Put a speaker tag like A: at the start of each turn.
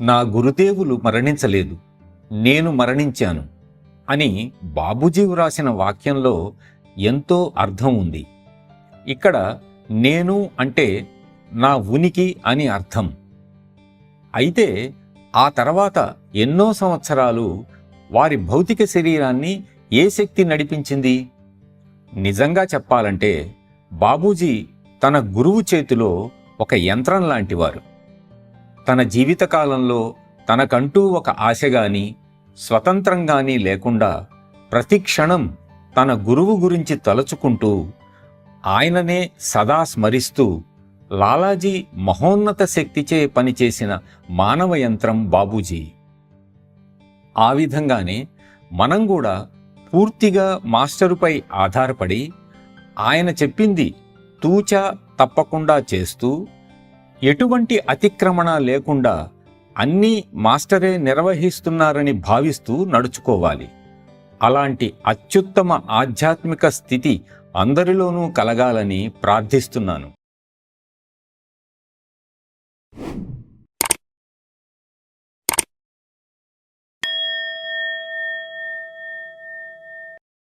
A: నా గురుదేవులు మరణించలేదు నేను మరణించాను అని బాబూజీ వ్రాసిన వాక్యంలో ఎంతో అర్థం ఉంది. ఇక్కడ నేను అంటే నా ఉనికి అని అర్థం. అయితే ఆ తర్వాత ఎన్నో సంవత్సరాలు వారి భౌతిక శరీరాన్ని ఏ శక్తి నడిపించింది? నిజంగా చెప్పాలంటే బాబూజీ తన గురువు చేతిలో ఒక యంత్రం లాంటివారు. తన జీవితకాలంలో తనకంటూ ఒక ఆశ గాని స్వతంత్రం గాని లేకుండా ప్రతి క్షణం తన గురువు గురించి తలుచుకుంటూ ఆయననే సదా స్మరిస్తూ లాలాజీ మహోన్నత శక్తిచే పనిచేసిన మానవ యంత్రం బాబూజీ. ఆ విధంగానే మనం కూడా పూర్తిగా మాస్టరుపై ఆధారపడి ఆయన చెప్పింది తూచా తప్పకుండా చేస్తూ ఎటువంటి అతిక్రమణ లేకుండా అన్నీ మాస్టరే నిర్వహిస్తున్నారని భావిస్తూ నడుచుకోవాలి. అలాంటి అత్యుత్తమ ఆధ్యాత్మిక స్థితి అందరిలోనూ కలగాలని ప్రార్థిస్తున్నాను.